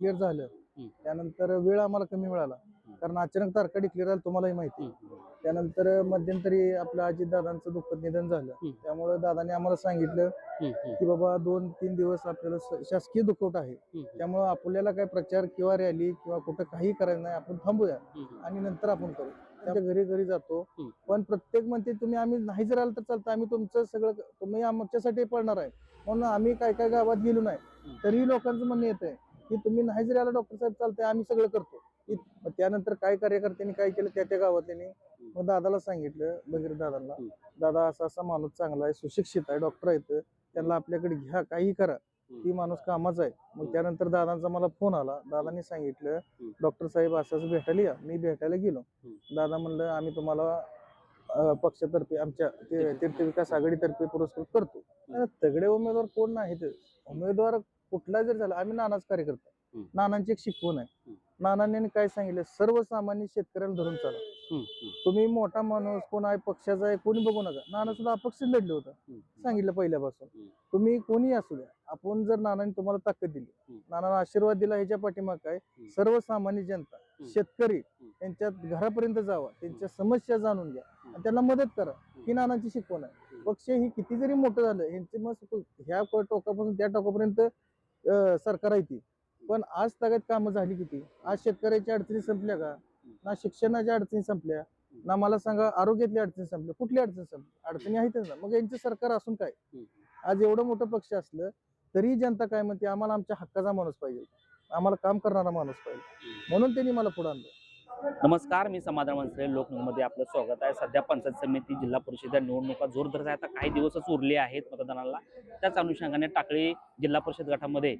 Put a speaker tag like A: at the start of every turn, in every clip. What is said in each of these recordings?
A: Declare झालं. त्यानंतर वेळ आम्हाला कमी मिळाला. कारण अचानक तारखा डिक्लेअर झालं तुम्हालाही माहिती. त्यानंतर मध्यंतरी आपलं अजित दादांचं दुःखद निधन झालं. त्यामुळे दादाने आम्हाला सांगितलं की बाबा दोन तीन दिवस आपल्याला शासकीय दुखवट आहे. त्यामुळे आपल्याला काय प्रचार किंवा रॅली किंवा कुठं काही करायचं नाही आपण थांबूया आणि नंतर आपण करू. त्यांच्या घरी घरी जातो. पण प्रत्येक म्हणते तुम्ही आम्ही नाही जर आलं तर चालतं. आम्ही तुमचं सगळं तुम्ही आमच्यासाठी पळणार आहे. म्हणून आम्ही काय काय गावात गेलो नाही. तरीही लोकांचं म्हणणं येत आहे की तुम्ही नाही जरी आला डॉक्टर साहेब चालतंय आम्ही सगळं करतो. त्यानंतर काय कार्यकर्त्यांनी काय केलं? त्या त्या गावातल्यांनी मग दादाला सांगितलं बगीर
B: हम्म.
A: दादा असा असा माणूस चांगला आहे सुशिक्षित आहे डॉक्टर आहेत त्यांना आपल्याकडे घ्या काही करा. ती माणूस कामाचा आहे. मग. त्यानंतर दादांचा मला फोन आला. दादांनी सांगितलं. डॉक्टर साहेब असं भेटायला या. मी भेटायला गेलो. दादा म्हणलं आम्ही तुम्हाला पक्षातर्फे आमच्या तीर्थ विकास आघाडीतर्फे पुरस्कृत करतो. तगडे उमेदवार कोण नाहीत? उमेदवार कुठला जर झाला आम्ही नानाच कार्यकर्ता. नानांची एक शिकवण आहे. नानांनी काय सांगितलं सर्वसामान्य शेतकऱ्याला धरून चाला. तुम्ही मोठा माणूस कोण आहे पक्षाचा आहे कोणी बघू नका. नाना सुद्धा अपक्ष लढले होतं सांगितलं पहिल्यापासून. तुम्ही कोणी असू द्या आपण जर नानांनी तुम्हाला ताकद दिली. नानांना आशीर्वाद दिला ह्याच्या पाठीमाग काय? सर्वसामान्य जनता. शेतकरी. त्यांच्या घरापर्यंत जावा त्यांच्या समस्या जाणून घ्या आणि त्यांना मदत करा ही नानांची शिकवण आहे. पक्ष ही किती जरी मोठं झालं ह्यांचे मग ह्या टोकापासून त्या टोकापर्यंत सरकार आहे ती. पण आज तागत कामं झाली किती? आज शेतकऱ्याच्या अडचणी संपल्या का? ना शिक्षणाच्या अडचणी संपल्या ना मला सांगा आरोग्यातल्या अडचणी संपल्या कुठल्या अडचणी संपल्या? अडचणी आहेत ना. मग यांचं सरकार असून काय? आज एवढं मोठं पक्ष असलं तरी जनता काय म्हणते आम्हाला आमच्या हक्काचा माणूस पाहिजे आम्हाला काम करणारा माणूस पाहिजे म्हणून त्यांनी मला पुढे आणलं.
B: नमस्कार मी समाधान मनसरे लोकमध्ये आपलं स्वागत आहे. सध्या पंचायत समिती जिल्हा परिषद या निवडणुका जोर धरत आहे आता काही दिवसच उरले आहेत मतदानाला. त्याच अनुषंगाने टाकळी जिल्हा परिषद गटामध्ये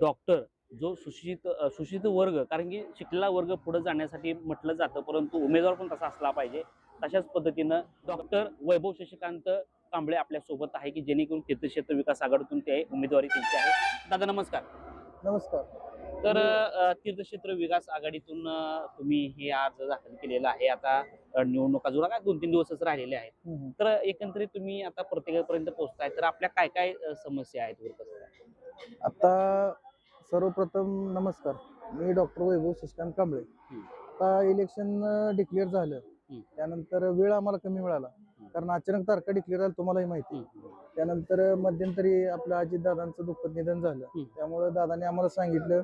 B: डॉक्टर जो सुशिक्षित अ, सुशिक्षित वर्ग कारण की शिकलेला वर्ग पुढे जाण्यासाठी म्हटलं जातं परंतु उमेदवार पण तसा असला पाहिजे. तशाच पद्धतीनं डॉक्टर वैभव शशिकांत कांबळे आपल्यासोबत आहे की जेणेकरून तीर्थक्षेत्र विकास आघाडीतून ते उमेदवारी त्यांची आहे दादा नमस्कार.
A: नमस्कार.
B: तर अ, तीर्थक्षेत्र विकास आघाडीतून तुम्ही हे अर्ज दाखल केलेला आहे आता निवडणुका जोरा काय दोन तीन दिवसच राहिलेले आहेत. तर एकंदरीत तुम्ही आता प्रत्येकापर्यंत पोहोचताय तर आपल्या काय काय समस्या आहेत?
A: आता सर्वप्रथम नमस्कार मी डॉक्टर वैभव शशिकांत कांबळे. आता इलेक्शन डिक्लेअर झालं. त्यानंतर वेळ आम्हाला कमी मिळाला कारण अचानक तारखा डिक्लेअर झालं तुम्हालाही माहिती. त्यानंतर मध्यंतरी आपलं अजित दादांचं दुःखद निधन झालं. त्यामुळे दादाने आम्हाला सांगितलं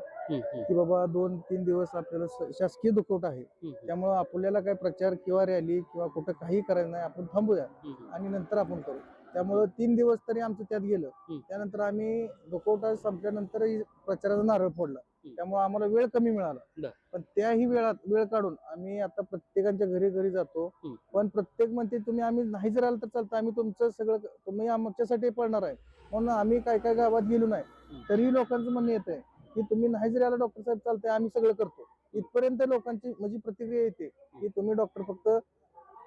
A: की बाबा दोन तीन दिवस आपल्याला शासकीय दुखवट आहे. त्यामुळे आपल्याला काय प्रचार किंवा रॅली किंवा कुठं काही करायचं नाही आपण थांबूया आणि नंतर आपण करू. त्यामुळे तीन दिवस तरी आमचं त्यात गेलं. त्यानंतर आम्ही दुखवटा संपल्यानंतर प्रचाराचा नारळ फोडला. त्यामुळे आम्हाला वेळ कमी मिळाला. पण त्याही वेळात वेळ काढून आम्ही आता प्रत्येकाच्या घरी घरी जातो. पण प्रत्येक म्हणते तुम्ही आम्ही नाही जर आलं तर चालतं. आम्ही तुमचं सगळं तुम्ही आमच्यासाठी पळणार आहे. म्हणून आम्ही काय काय गावात गेलो नाही. तरीही लोकांचं म्हणणं येत आहे की तुम्ही नाही जरी आला डॉक्टर साहेब चालतंय आम्ही सगळं करतो. इथपर्यंत लोकांची म्हणजे प्रतिक्रिया येते की तुम्ही डॉक्टर फक्त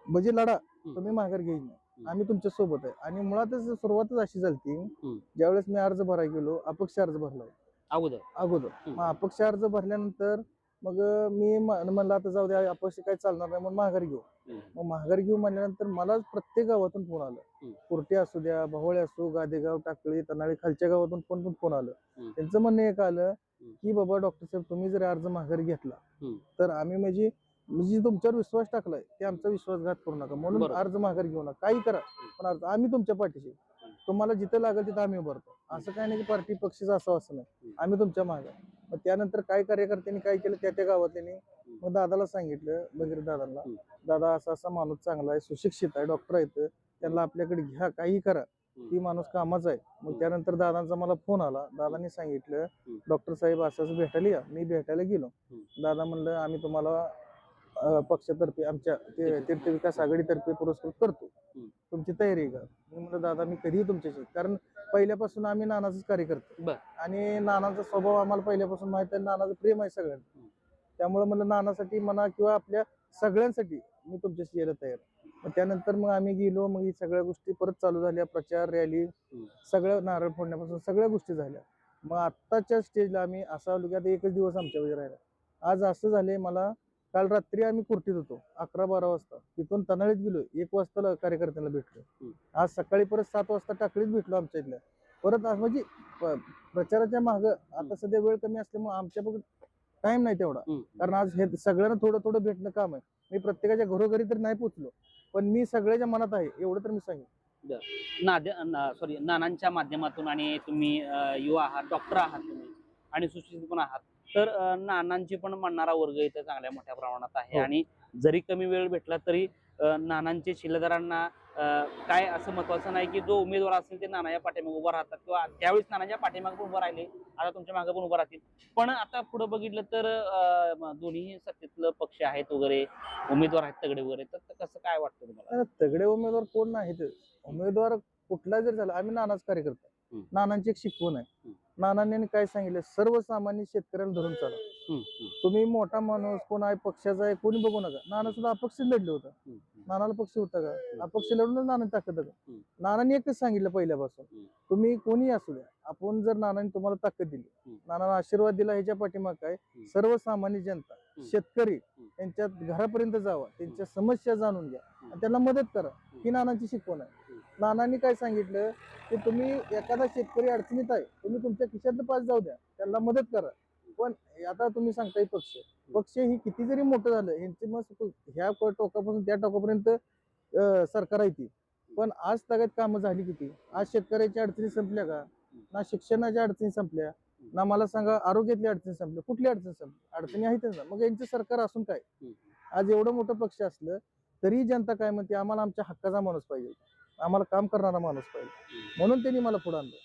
A: म्हणजे लढा तुम्ही माघार घेईन. आम्ही तुमच्यासोबत आहे. आणि मुळातच सुरुवातच अशी झाली ज्यावेळेस मी अर्ज भरायला गेलो अपक्ष अर्ज भरला
B: अगोदर?
A: अगोदर. मग अपक्ष अर्ज भरल्यानंतर मग मी म्हणलं आता जाऊ द्या अपक्ष काही चालणार नाही म्हणून माघार घेऊ. मग माघार घेऊ म्हणल्यानंतर मला प्रत्येक गावातून फोन आलं. कुर्टे असू द्या भवळे असो गादेगाव टाकळी तनाळी खालच्या गावातून पण पण फोन आलं. त्यांचं म्हणणं एक आलं. की बाबा डॉक्टर साहेब तुम्ही जर अर्ज माघार घेतला. तर आम्ही म्हणजे म्हणजे तुमच्यावर विश्वास टाकलाय ते आमचा विश्वासघात करू नका म्हणून
B: बरोबर.
A: अर्ज माघार घेऊ नका काही करा पण अर्ज आम्ही तुमच्या पाठीशी. तुम्हाला जिथं लागेल तिथं आम्ही उभारतो असं काही नाही की पार्टी पक्षीचं असं असं नाही. आम्ही तुमच्या मागे आहे. मग त्यानंतर काय कार्यकर्त्यांनी काय केलं त्या त्या गावातल्यांनी मग दादाला सांगितलं बगीर दादांना. दादा असा असा माणूस चांगला आहे सुशिक्षित आहे डॉक्टर आहेत त्यांना आपल्याकडे घ्या काही करा ती माणूस कामाचा आहे मग. त्यानंतर दादांचा मला फोन आला दादांनी सांगितलं. डॉक्टर साहेब असं असं भेटायला या मी भेटायला गेलो. दादा म्हणलं आम्ही तुम्हाला पक्षातर्फे आमच्या तीर्थ विकास आघाडीतर्फे पुरस्कृत करतो. तुमची तयारी आहे का मी म्हणलं दादा मी कधीही तुमच्याशी कारण पहिल्यापासून आम्ही नानाचाच कार्यकर्ते
B: बर.
A: आणि नानाचा स्वभाव आम्हाला पहिल्यापासून माहीत आहे नानाचं प्रेम आहे सगळ्यांना. त्यामुळे म्हणलं नानासाठी म्हणा किंवा आपल्या सगळ्यांसाठी मी तुमच्याशी यायला तयार. मग त्यानंतर मग आम्ही गेलो मग ही सगळ्या गोष्टी परत चालू झाल्या प्रचार रॅली
B: हम्म.
A: सगळं नारळ फोडण्यापासून सगळ्या गोष्टी झाल्या मग आत्ताच्या स्टेजला आम्ही असं आता एकच दिवस आमच्या वगैरे राहिला आज असं झालंय मला काल रात्री आम्ही कुर्टीत होतो अकरा बारा वाजता. तिथून तनाळीत गेलो एक वाजता कार्यकर्त्यांना भेटलो. आज सकाळी परत सात वाजता टाकळीत भेटलो आमच्या इथल्या. परत आज म्हणजे प्रचाराच्या माग आता सध्या वेळ कमी असल्यामुळे आमच्या टाइम नाही तेवढा. कारण आज हे सगळ्यांना थोडं थोडं भेटणं काम आहे. मी प्रत्येकाच्या घरोघरी तर नाही पोचलो पण मी सगळ्याच्या मनात आहे एवढं तर मी सांगेन.
B: नाद्या सॉरी नानांच्या माध्यमातून आणि तुम्ही युवा आहात डॉक्टर आहात तुम्ही आणि सुशिक्षित पण आहात. तर नानांची पण म्हणणारा वर्ग इथं चांगल्या मोठ्या प्रमाणात आहे
A: हो.
B: आणि जरी कमी वेळ भेटला तरी नानांचे शिलेदारांना काय असं महत्वाचं नाही की जो उमेदवार असेल ते नानाच्या पाठीमागे उभा राहतात किंवा त्यावेळेस नानाच्या पाठीमागे पण उभं राहिले आता तुमच्या मागे पण उभं राहतील पण आता पुढे बघितलं तर दोन्ही सत्तेतलं पक्ष आहेत वगैरे उमेदवार आहेत तगडे वगैरे तर कसं काय वाटतं तुम्हाला
A: तगडे उमेदवार कोण नाहीत उमेदवार कुठला जर झाला आम्ही नानाच कार्यकर्ता. नानांची एक शिकवण आहे. नानांनी काय सांगितलं? सर्वसामान्य शेतकऱ्याला धरून चाला. तुम्ही मोठा माणूस कोण आहे पक्षाचा आहे कोणी बघू नका. नाना सुद्धा अपक्ष लढले होतं. नानाला पक्ष होता का? अपक्ष लढूनच नाना ताकद का. नानांनी एकच सांगितलं पहिल्यापासून. तुम्ही कोणी असू द्या आपण जर नानांनी तुम्हाला ताकद दिली. नानांना आशीर्वाद दिला ह्याच्या पाठीमाग काय? सर्वसामान्य जनता. शेतकरी. त्यांच्या घरापर्यंत जावा त्यांच्या समस्या जाणून घ्या. आणि त्यांना मदत करा ही नानांची शिकवण आहे. नानांनी काय सांगितलं? की तुम्ही एखादा शेतकरी अडचणीत आहे तुम्ही तुमच्या खिशातलं पास जाऊ द्या त्यांना मदत करा. पण आता तुम्ही सांगताय पक्ष. पक्ष ही किती जरी मोठं झालं ह्यांचे मग ह्या टोकापासून त्या टोकापर्यंत सरकार आहे ती. पण आज तगायत कामं झाली किती? आज शेतकऱ्याच्या अडचणी संपल्या का? ना शिक्षणाच्या अडचणी संपल्या ना मला सांगा आरोग्यातल्या अडचणी संपल्या कुठल्या अडचणी संपल्या? अडचणी आहेतच ना. मग यांचं सरकार असून काय? आज एवढं मोठं पक्ष असलं तरी जनता काय म्हणते आम्हाला आमच्या हक्काचा माणूस पाहिजे. आम्हाला काम करणारा माणूस पाहिजे. म्हणून त्यांनी मला पुढे आणलं.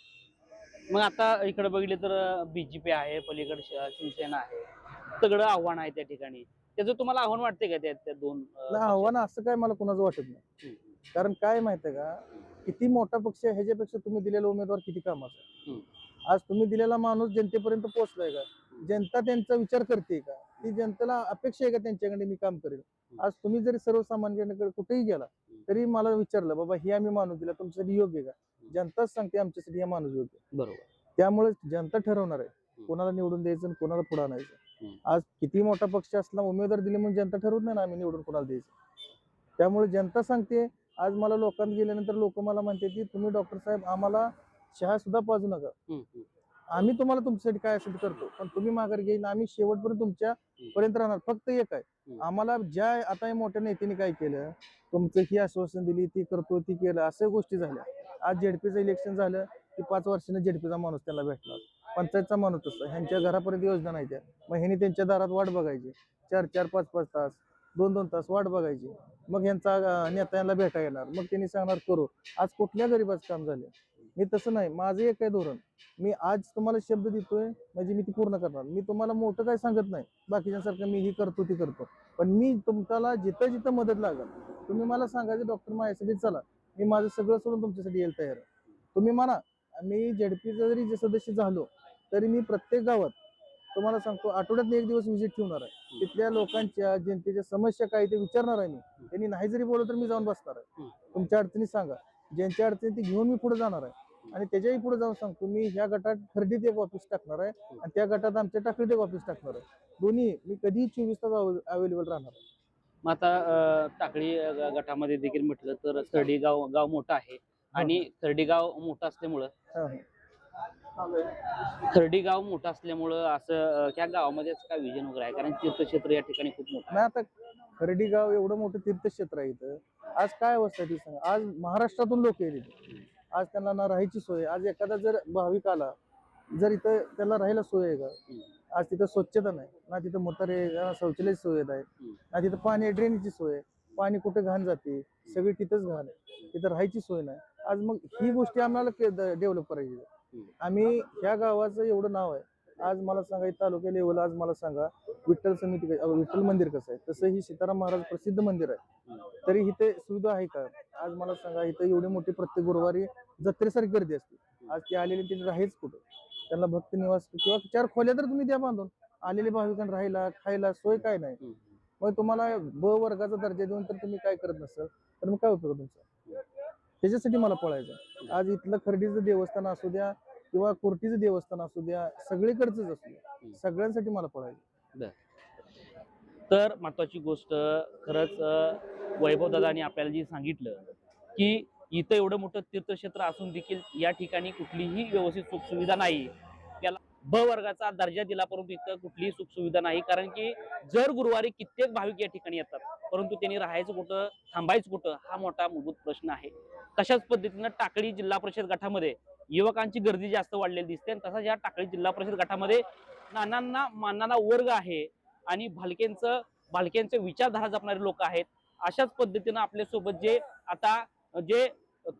B: मग आता इकडे बघितले तर बीजेपी आहे पलीकडे शिवसेना आहे. सगळं आव्हान आहे त्या ठिकाणी. त्याचं तुम्हाला आव्हान वाटते का त्या त्या दोन अं,
A: नाही, आव्हान असं काय मला कुणाचं वाटत नाही.
B: हम्म,
A: कारण काय माहितीये का? किती मोठा पक्ष आहे ह्याच्यापेक्षा तुम्ही दिलेला उमेदवार किती कामाचा आहे. आज तुम्ही दिलेला माणूस जनतेपर्यंत पोहोचलाय का? जनता त्यांचा विचार करते का? ती जनतेला अपेक्षा आहे का त्यांच्याकडे मी काम करेल? आज तुम्ही जरी सर्वसामान्यांकडे कुठेही गेला तरी मला विचारलं बाबा हे आम्ही माणूस दिला तुमच्यासाठी योग्य का? जनताच सांगते आमच्यासाठी हा माणूस योग्य.
B: बरोबर.
A: त्यामुळे जनता ठरवणार आहे. कोणाला निवडून द्यायचं आणि कोणाला पुढे आणायचं. आज किती मोठा पक्ष असला उमेदवार दिले म्हणून जनता ठरवत नाही ना आम्ही निवडून कोणाला द्यायचं. त्यामुळे जनता सांगते आज मला लोकांत गेल्यानंतर लोक मला म्हणते की तुम्ही डॉक्टर साहेब आम्हाला चहा सुद्धा पाजू नका. आम्ही तुम्हाला तुमच्यासाठी काय असेल करतो. पण तुम्ही माघार घेईन आम्ही शेवटपर्यंत तुमच्या पर्यंत राहणार. फक्त एक आहे. आम्हाला ज्या आता मोठ्या नेत्यांनी काय केलं तुमचं ही आश्वासन दिली ती करतो ती केलं अशा गोष्टी झाल्या. आज झेडपीचं इलेक्शन झालं की पाच वर्षाने झेडपीचा माणूस त्याला भेटला पंचायतचा माणूस तसा. ह्यांच्या घरापर्यंत योजना नाही त्या. मग ह्यांनी त्यांच्या दारात वाट बघायची. चार चार पाच पाच तास दोन दोन तास वाट बघायची. मग ह्यांचा अं, नेता यांना भेटा येणार. मग त्यांनी सांगणार करू. आज कुठल्या गरीबाचं काम झाले? मी तसं नाही माझं एक आहे धोरण. मी आज तुम्हाला शब्द देतोय म्हणजे मी ती पूर्ण करणार. मी तुम्हाला मोठं काय सांगत नाही. बाकीच्यांसारखं मी ही करतो ती करतो. पण मी तुमच्याला जिथं जिथं मदत लागल तुम्ही मला सांगायचं डॉक्टर माझ्यासाठी चला मी माझं सगळं सोडून तुमच्यासाठी यायला तयार आहे. तुम्ही म्हणा मी झेडपीचा जरी जे सदस्य झालो तरी मी प्रत्येक गावात तुम्हाला सांगतो आठवड्यात एक दिवस व्हिजिट ठेवणार आहे. तिथल्या लोकांच्या जनतेच्या समस्या काय ते विचारणार आहे मी. त्यांनी नाही जरी बोललं तर मी जाऊन बसणार आहे. तुमच्या अडचणी सांगा. ज्यांच्या अडचणी ती घेऊन मी पुढे जाणार आहे. आणि त्याच्याही पुढे जाऊन सांगतो मी ह्या गटात खर्डीत एक ऑफिस टाकणार आहे आणि त्या गटात आमच्या टाकडीत एक ऑफिस टाकणार आहे. दोन्ही मी कधीही चोवीस तास अवेलेबल राहणार आहे.
B: मग आता टाकळी गटामध्ये देखील म्हटलं तर खर्डी गाव गाव मोठं आहे आणि खर्डी गाव मोठं असल्यामुळं
A: हा, हा.
B: खर्डी गाव मोठं असल्यामुळं असं त्या गावामध्ये असं काय विजन वगैरे आहे? कारण तीर्थक्षेत्र या ठिकाणी खूप मोठं
A: नाही आता खर्डी गाव एवढं मोठं तीर्थक्षेत्र आहे इथं. आज काय अवस्था आहे ती सांगा? आज महाराष्ट्रातून लोक येत आज त्यांना ना राहायची सोय. आज एखादा जर भाविक आला जर इथं त्याला राहायला सोय आहे का? आज तिथं स्वच्छता नाही. ना तिथं म्हातारे ना शौचालयाची सोय आहे ना तिथं पाणी ड्रेनेजची सोय आहे. पाणी कुठे घाण जाते? सगळी तिथंच घाण आहे. तिथं राहायची सोय नाही. आज मग ही गोष्टी आम्हाला डेव्हलप करायची आम्ही ह्या गावाचं एवढं नाव आहे. आज मला सांगा तालुक्या लेवल आज मला सांगा विठ्ठल समिती विठ्ठल मंदिर कसं आहे? तसं ही सीताराम महाराज प्रसिद्ध मंदिर आहे. तरी इथे सुविधा आहे का? आज मला सांगा इथं एवढी मोठी प्रत्येक गुरुवारी जत्रेसारखी गर्दी असते. आज ती आलेली तिथे राहायच कुठं? त्यांना भक्त निवास किंवा चार खोल्या तर तुम्ही द्या बांधून. आलेले भाविकांना राहायला खायला सोय काय नाही. मग तुम्हाला ब वर्गाचा दर्जा देऊन तर तुम्ही काय करत नसाल? तर मग काय उपयोग तुमचा? त्याच्यासाठी मला पळायचं आज इथलं खर्डीचं देवस्थान असू द्या किंवा कुर्टीचं देवस्थान असू द्या सगळीकडचंच असू द्या. सगळ्यांसाठी मला पळायचं.
B: तर महत्वाची गोष्ट खरंच अं, वैभव दादानी आपल्याला जी सांगितलं की इथं एवढं मोठं तीर्थक्षेत्र असून देखील या ठिकाणी कुठलीही व्यवस्थित सुखसुविधा नाही. ब वर्गाचा दर्जा दिला परंतु इथं कुठलीही सुखसुविधा नाही. कारण की जर गुरुवारी कित्येक भाविक या ठिकाणी येतात परंतु त्यांनी राहायचं कुठं थांबायचं कुठं हा मोठा मूलभूत प्रश्न आहे. तशाच पद्धतीनं टाकळी जिल्हा परिषद गटामध्ये युवकांची गर्दी जास्त वाढलेली दिसते आणि तसाच या टाकळी जिल्हा परिषद गटामध्ये नानांना मानांना वर्ग आहे आणि भालकेंचं भालक्यांचे विचारधारा जपणारे लोक आहेत. अशाच पद्धतीनं आपल्यासोबत जे आता जे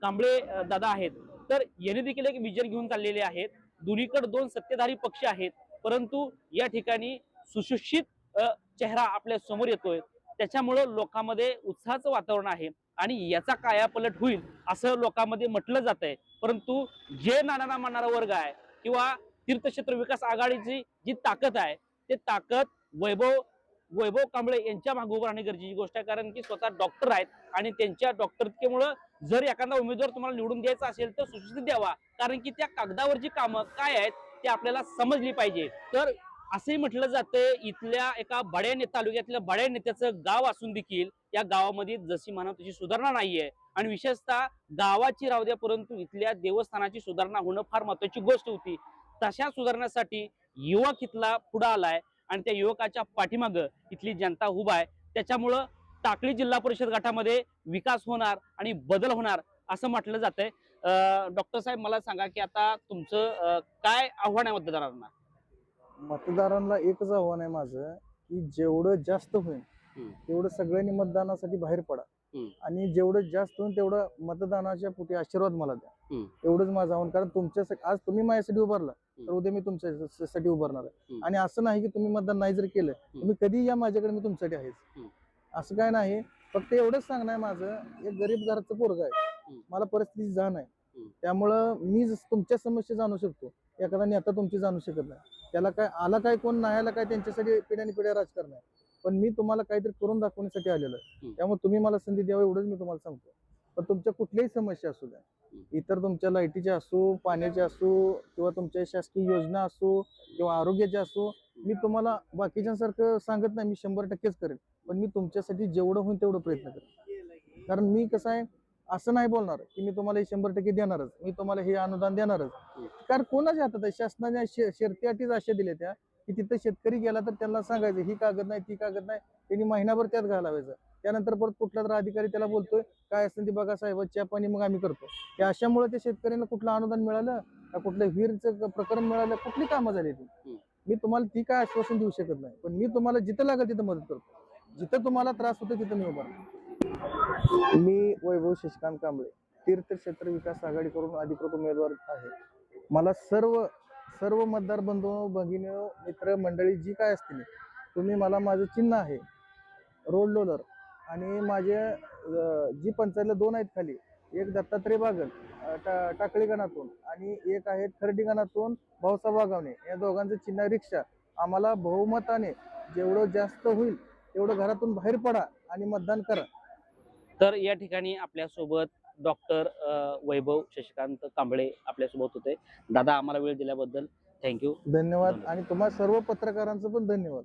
B: कांबळे दादा आहेत तर यांनी देखील एक विजन घेऊन चाललेले आहेत. दोन्हीकडे दोन सत्तेधारी पक्ष आहेत परंतु या ठिकाणी सुशिक्षित चेहरा आपल्यासमोर येतोय. त्याच्यामुळं लोकांमध्ये उत्साहाचं वातावरण आहे आणि याचा कायापलट होईल असं लोकांमध्ये म्हटलं जात आहे परंतु जे नानांना मानणारा वर्ग आहे किंवा तीर्थक्षेत्र विकास आघाडीची जी ताकद आहे ते ताकद वैभव वैभव कांबळे यांच्या मागे उभं राहणे गरजेची गोष्ट आहे. कारण की स्वतः डॉक्टर आहेत आणि त्यांच्या डॉक्टरकेमुळं जर एखादा उमेदवार तुम्हाला निवडून द्यायचा असेल तर सुशिक्षित द्यावा. कारण की त्या कागदावरची कामं काय आहेत ते आपल्याला समजली पाहिजे. तर असंही म्हटलं जातं इथल्या एका बड्या ने तालुक्यातल्या बड्या नेत्याचं गाव असून देखील या गावामध्ये जशी म्हणा तशी सुधारणा नाहीये. आणि विशेषतः गावाची राहू द्या परंतु इथल्या देवस्थानाची सुधारणा होणं फार महत्वाची गोष्ट होती. तशा सुधारण्यासाठी युवक इथला पुढे आलाय आणि त्या युवकाच्या पाठीमागं इथली जनता उभा आहे. त्याच्यामुळं टाकळी जिल्हा परिषद गटामध्ये विकास होणार आणि बदल होणार असं म्हटलं जातंय डॉक्टर साहेब मला सांगा की आता तुमचं काय आव्हान आहे मतदारांना
A: मतदारांना एकच आव्हान आहे माझं की जेवढं जास्त होईल. तेवढं सगळ्यांनी मतदानासाठी बाहेर पडा. आणि जेवढं जास्त होईल तेवढं मतदानाच्या पोटी आशीर्वाद मला द्या. एवढंच माझं आव्हान कारण तुमच्यासाठी आज तुम्ही माझ्यासाठी उभारला तर उद्या मी तुमच्यासाठी उभारणार आहे. आणि असं नाही की तुम्ही मतदान नाही जर केलं तुम्ही कधी या माझ्याकडे मी तुमच्यासाठी आहेच. असं काय नाही. फक्त एवढंच सांगणं आहे माझं एक गरीब घराचं पोरग आहे. मला परिस्थिती जाण आहे. त्यामुळं मी तुमच्या समस्या जाणू शकतो एखादा नेता तुमची जाणू शकत नाही. त्याला काय आला काय कोण नाही आला काय त्यांच्यासाठी पिढ्याने पिढ्या राजकारण आहे. पण मी तुम्हाला काहीतरी करून दाखवण्यासाठी आलेलो आहे. त्यामुळे तुम्ही मला संधी द्यावं एवढंच मी तुम्हाला सांगतो. पण तुमच्या कुठल्याही समस्या असू द्या. इतर तुमच्या लाईटीच्या असो पाण्याच्या असो किंवा तुमच्या शासकीय योजना असो किंवा आरोग्याच्या असो मी तुम्हाला बाकीच्यांसारखं सांगत नाही मी शंभर टक्केच करेन. पण मी तुमच्यासाठी जेवढं होईल तेवढं प्रयत्न करेन. कारण मी कसं आहे असं नाही बोलणार की मी तुम्हाला हे शंभर टक्के देणारच. मी तुम्हाला हे अनुदान देणारच. कारण कोणाच्या हातात आहे? शासनाने शे- शर्ती अटीच अशा दिल्या त्या की तिथं शेतकरी गेला तर त्यांना सांगायचं ही कागद नाही ती कागद नाही. त्यांनी महिनाभर त्यात घालावायचं. त्यानंतर परत कुठला तर अधिकारी त्याला बोलतोय काय असेल ते बघा साहेब चहा पाणी मग आम्ही करतो. की अशामुळे त्या शेतकऱ्यांना कुठलं अनुदान मिळालं? का कुठलं विहीरचं प्रकरण मिळालं? कुठली कामं झाली ती? मी तुम्हाला ती काय आश्वासन देऊ शकत नाही. पण मी तुम्हाला जिथं लागेल तिथं मदत करतो. जिथं तुम्हाला त्रास होतो तिथं मी उभा मी वैभव शशिकांत कांबळे तीर्थक्षेत्र विकास आघाडी करून अधिकृत उमेदवार आहे. मला सर्व सर्व मतदार बंधू भगिनी मित्र मंडळी जी काय असतील तुम्ही मला माझं चिन्ह आहे. रोड लोलर आणि माझे जी पंचायतला दोन आहेत खाली एक दत्तात्रय बागल टा टाकळी गणातून आणि एक आहे खर्डी गणातून भाऊसाहेब वागावणे या दोघांचं चिन्ह रिक्षा. आम्हाला बहुमताने जेवढं जास्त होईल तेवढं घरातून बाहेर पडा आणि मतदान करा.
B: तर या ठिकाणी आपल्यासोबत डॉक्टर वैभव शशिकांत कांबळे आपल्यासोबत होते. दादा आम्हाला वेळ दिल्याबद्दल थँक्यू.
A: धन्यवाद. आणि तुम्हा सर्व पत्रकारांचं पण धन्यवाद.